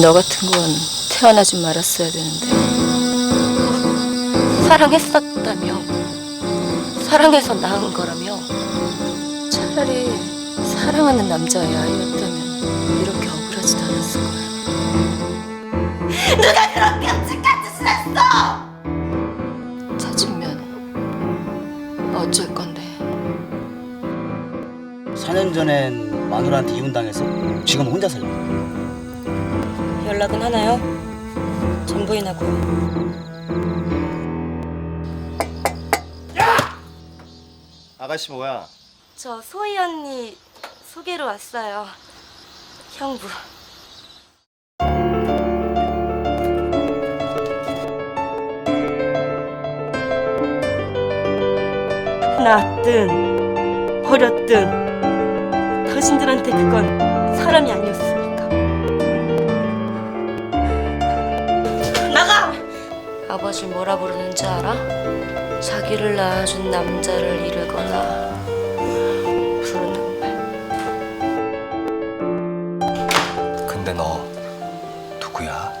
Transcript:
너 같은 건 태어나지 말았어야 되는데. 사랑했었다며. 사랑해서 낳은 거라며. 차라리 사랑하는 남자의 아이였다면 이렇게 억울하지도 않았을 거야. 누가 그런 병증같은 짓을 했어! 찾으면 어쩔 건데. 4년 전엔 마누라한테 이혼당해서 지금 혼자 살고 연락은 하나요? 전부인하고요. 아가씨 뭐야? 저 소희 언니 소개로 왔어요. 형부. 낳았든 버렸든 당신들한테 그건 사람이 아니었으 아버지 뭐라 부르는지 알아? 자기를 낳아준 남자를 이르거나 부르는 말. 근데 너 누구야?